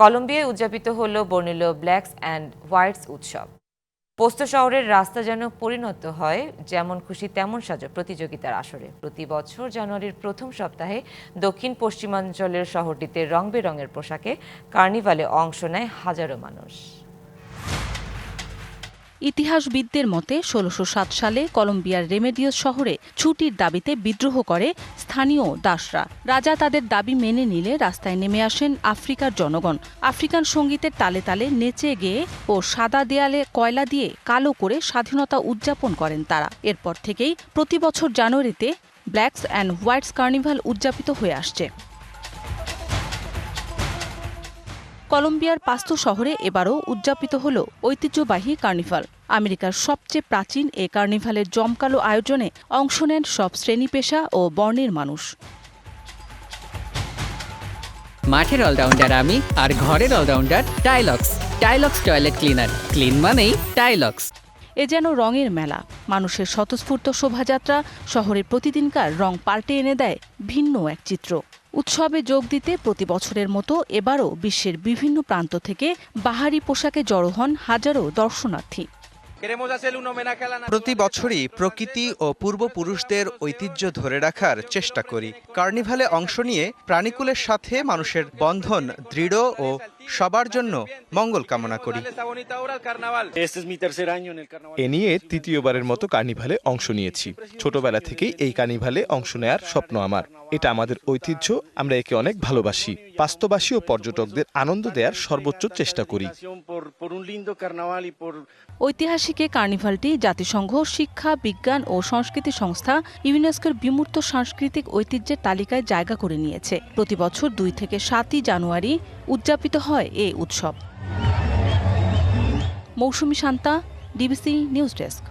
কলম্বিয়ায় উদযাপিত হল বর্ণিল ব্ল্যাকস অ্যান্ড হোয়াইটস উৎসব। পোস্ত শহরের রাস্তা যেন পরিণত হয়, যেমন খুশি তেমন সাজো প্রতিযোগিতার আসরে। প্রতি বছর জানুয়ারির প্রথম সপ্তাহে দক্ষিণ পশ্চিমাঞ্চলের শহরটিতে রং বেরঙের পোশাকে কার্নিভালে অংশ নেয় হাজারো মানুষ। ইতিহাসবিদদের মতে, ষোলোশো সালে কলম্বিয়ার রেমেডিওস শহরে ছুটির দাবিতে বিদ্রোহ করে স্থানীয় দাসরা। রাজা তাদের দাবি মেনে নিলে রাস্তায় নেমে আসেন আফ্রিকার জনগণ। আফ্রিকান সঙ্গীতের তালে তালে নেচে গেয়ে ও সাদা দেয়ালে কয়লা দিয়ে কালো করে স্বাধীনতা উদযাপন করেন তারা। এরপর থেকেই প্রতি বছর জানুয়ারিতে ব্ল্যাকস অ্যান্ড হোয়াইটস কার্নিভাল উদযাপিত হয়ে আসছে। কলম্বিয়ার পাস্তো শহরে এবারও উদযাপিত হল ঐতিহ্যবাহী কার্নিভাল। আমেরিকার সবচেয়ে প্রাচীন এ কার্নিভালের জমকালো আয়োজনে অংশ নেন সব শ্রেণি পেশা ও বর্ণের মানুষ। মাঠের অলরাউন্ডার আমি আর ঘরের allrounder Tylox. Tylox toilet cleaner. Clean মানেই টাইলক্স। এ যেন রঙের মেলা। মানুষের স্বতঃস্ফূর্ত শোভাযাত্রা, শহরের প্রতিদিনকার রং পাল্টে এনে দেয় ভিন্ন এক চিত্র। উৎসবে যোগ দিতে প্রতি বছরের মতো এবারও বিশ্বের বিভিন্ন প্রান্ত থেকে বাহারি পোশাকে জড়ো হন হাজারো দর্শনার্থী। প্রতি বছরই প্রকৃতি ও পূর্বপুরুষদের ঐতিহ্য ধরে রাখার চেষ্টা করি। কার্নিভালে অংশ নিয়ে প্রাণীকুলের সাথে মানুষের বন্ধন দৃঢ় ও সবার জন্য মঙ্গল কামনা করি. এ নিয়ে তৃতীয়বারের মতো কার্নিভালে অংশ নিয়েছি। ছোটবেলা থেকেই এই কার্নিভালে অংশ নেয়ার স্বপ্ন আমার। এটা আমাদের ঐতিহ্য, আমরা একে অনেক ভালোবাসি। বাস্তবাসী ও পর্যটকদের আনন্দ দেওয়ার সর্বোচ্চ চেষ্টা করি। ঐতিহাসিক কার্নিভালটি জাতিসংঘ, শিক্ষা, বিজ্ঞান ও সংস্কৃতি সংস্থা ইউনেস্কোর বিমূর্ত সাংস্কৃতিক ঐতিহ্যের তালিকায় জায়গা করে নিয়েছে। প্রতি বছর দুই থেকে সাতই জানুয়ারি উদযাপিত হয় এই উৎসব। Mousumi Shanta, DBC news desk.